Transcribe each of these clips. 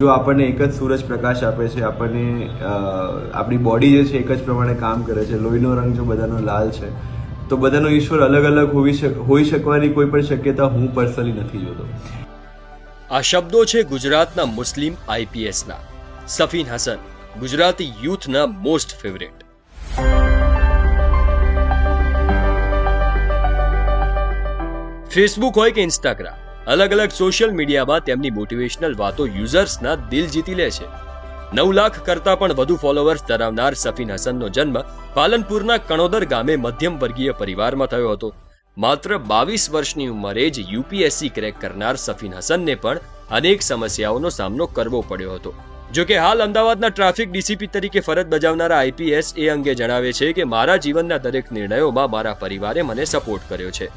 જો આપણને એક જ સૂરજ પ્રકાશ આપે છે, આપણને આપણી બોડી જે છે, એક જ પ્રમાણે કામ કરે છે, લોહીનો રંગ જો બધાનો લાલ છે, તો બધાનો ઈશ્વર અલગ અલગ હોવી હોઈ શકવાની કોઈ પણ શક્યતા હું પર્સનલી નથી જોતો. આ શબ્દો છે ગુજરાતના મુસ્લિમ આઈપીએસના. સફીન હસન, ગુજરાતી યુથના મોસ્ટ ફેવરેટ ફેસબુક હોય કે ઇન્સ્ટાગ્રામ અલગ અલગ સોશિયલ મીડિયામાં તેમની મોટિવેશનલ વાતો યુઝર્સના દિલ જીતી લે છે. નવ લાખ કરતા પણ વધુ ફોલોઅર્સ ધરાવનાર સફીન હસનનો જન્મ પાલનપુરના કણોદર ગામે મધ્યમ વર્ગીય પરિવારમાં થયો હતો. માત્ર બાવીસ વર્ષની ઉંમરે જ યુપીએસસી ક્રેક કરનાર સફીન હસનને પણ અનેક સમસ્યાઓનો સામનો કરવો પડ્યો હતો. જો કે હાલ અમદાવાદના ટ્રાફિક ડીસીપી તરીકે ફરજ બજાવનારા આઈપીએસ એ અંગે જણાવે છે કે, મારા જીવનના દરેક નિર્ણયોમાં મારા પરિવારે મને સપોર્ટ કર્યો છે.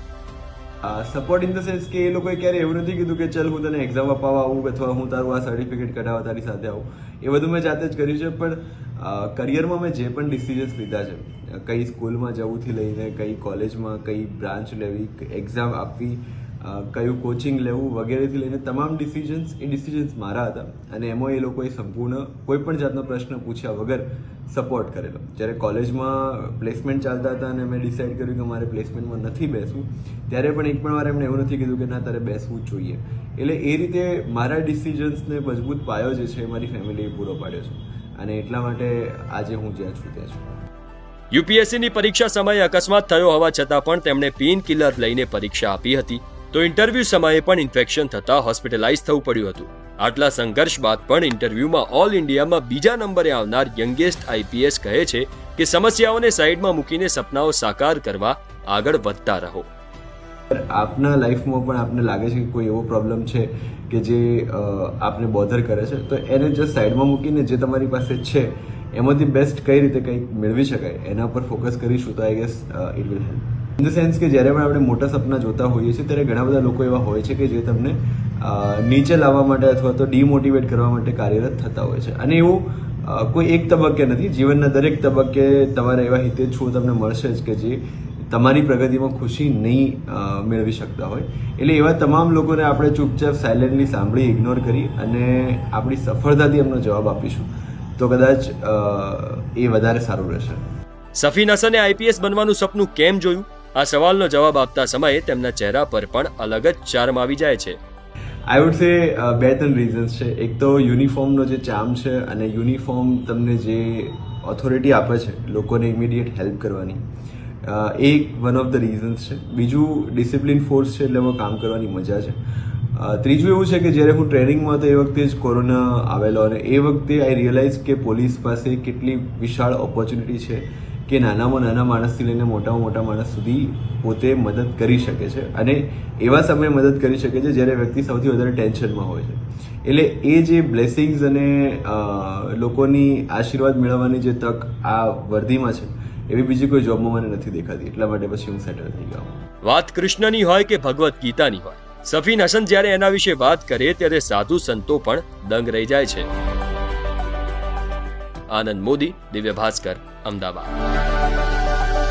સપોર્ટ ઇન ધ સેન્સ કે એ લોકોએ ક્યારે એવું નથી કીધું કે ચલ હું તને એક્ઝામ અપાવવા આવું અથવા હું તારું આ સર્ટિફિકેટ કઢાવવા તારી સાથે આવું. એ બધું મેં જાતે જ કર્યું છે, પણ કરિયરમાં મેં જે પણ ડિસિઝન્સ લીધા છે, કઈ સ્કૂલમાં જવુંથી લઈને, કઈ કોલેજમાં કઈ બ્રાન્ચ લેવી એક્ઝામ આપવી કયું કોચિંગ લેવું વગેરેથી લઈને તમામ ડિસિઝન્સ એ ડિસિઝન્સ મારા હતા અને એમાં એ લોકોએ સંપૂર્ણ કોઈ પણ જાતનો પ્રશ્ન પૂછ્યા વગર સપોર્ટ કરેલો. જ્યારે કોલેજમાં પ્લેસમેન્ટ ચાલતા હતા અને મેં ડિસાઇડ કર્યું કે મારે પ્લેસમેન્ટમાં નથી બેસવું, ત્યારે પણ એક પણ વાર એમણે એવું નથી કીધું કે ના, તારે બેસવું જ જોઈએ. એટલે એ રીતે મારા ડિસિઝન્સને મજબૂત પાયો જે છે, મારી ફેમિલીએ પૂરો પાડ્યો છે. અને એટલા માટે આજે હું જ્યાં છું ત્યાં છું. યુપીએસસીની પરીક્ષા સમયે અકસ્માત થયો હોવા છતાં પણ તેમણે પેઇન કિલર લઈને પરીક્ષા આપી હતી. તો ઇન્ટરવ્યૂ સમયે પણ ઇન્ફેક્શન થતા હોસ્પિટલાઇઝ થવું પડ્યું હતું. આટલા સંઘર્ષ બાદ પણ ઇન્ટરવ્યૂમાં ઓલ ઇન્ડિયામાં બીજા નંબરે આવનાર યંગેસ્ટ આઈપીએસ કહે છે કે સમસ્યાઓને સાઈડમાં મૂકીને સપનાઓ સાકાર કરવા આગળ વધતા રહો. આપના લાઈફમાં પણ આપને લાગે છે કે કોઈ એવો પ્રોબ્લેમ છે કે જે આપને બોધર કરે છે? તો એને જસ્ટ સાઈડમાં મૂકીને જે તમારી પાસે છે, એમાંથી બેસ્ટ કઈ રીતે કંઈક મેળવી શકાય? એના પર ફોકસ કરીશું તો I guess it will help in the sense કે જ્યારે પણ આપણે મોટા સપના જોતા હોઈએ છીએ, ત્યારે ઘણા બધા લોકો એવા હોય છે કે જે તમને નીચે લાવવા માટે અથવા તો ડિમોટિવેટ કરવા માટે કાર્યરત થતા હોય છે. અને એવું કોઈ એક તબક્કે નથી. જીવનના દરેક તબક્કે તમારે એવા હિતેચ્છુઓ તમને મળશે જ કે જે તમારી પ્રગતિમાં ખુશી નહીં મેળવી શકતા હોય. એટલે એવા તમામ લોકોને આપણે ચૂપચાપ સાયલેન્ટલી સાંભળી ઇગ્નોર કરી અને આપણી સફળતાથી એમનો જવાબ આપીશું. તો કદાચ એ વધારે સારું રહેશે. સફીન હસને આઈપીએસ બનવાનું સપનું કેમ જોયું? આ સવાલનો જવાબ આપતા સમયે તેમના ચહેરા પર પણ અલગ જ ચાર્મ આવી જાય છે. આઈ વુડ સે બે ત્રણ રીઝન્સ છે. એક તો યુનિફોર્મનો જે ચામ છે અને યુનિફોર્મ તમને જે ઓથોરિટી આપે છે લોકોને ઇમિડિયેટ હેલ્પ કરવાની એ વન ઓફ ધ રીઝન્સ છે. બીજું ડિસિપ્લિન ફોર્સ છે એટલે એમાં કામ કરવાની મજા છે. ત્રીજું એવું છે કે જ્યારે હું ટ્રેનિંગમાં હતો એ વખતે જ કોરોના આવેલો અને એ વખતે આઈ રિયલાઇઝ કે પોલીસ પાસે કેટલી વિશાળ ઓપોર્ચ્યુનિટી છે. કે નાનામાં નાના માણસથી લઈને મોટામાં મોટા માણસ સુધી પોતે મદદ કરી શકે છે. અને એવા સમયે મદદ કરી શકે છે જ્યારે વ્યક્તિ સૌથી વધારે ટેન્શનમાં હોય છે. એટલે એ જે બ્લેસિંગ્સ અને લોકોની આશીર્વાદ મેળવવાની જે તક આ વર્ધીમાં છે, એવી બીજી કોઈ જોબમાં મને નથી દેખાતી. એટલા માટે પછી હું સેટલ થઈ ગયો. વાત કૃષ્ણની હોય કે ભગવદ્ ગીતાની હોય, સફીન હસન જ્યારે એના વિશે વાત કરે ત્યારે સાધુ સંતો પણ દંગ રહી જાય છે. આનંદ મોદી દિવ્ય ભાસ્કર અમદાવાદ.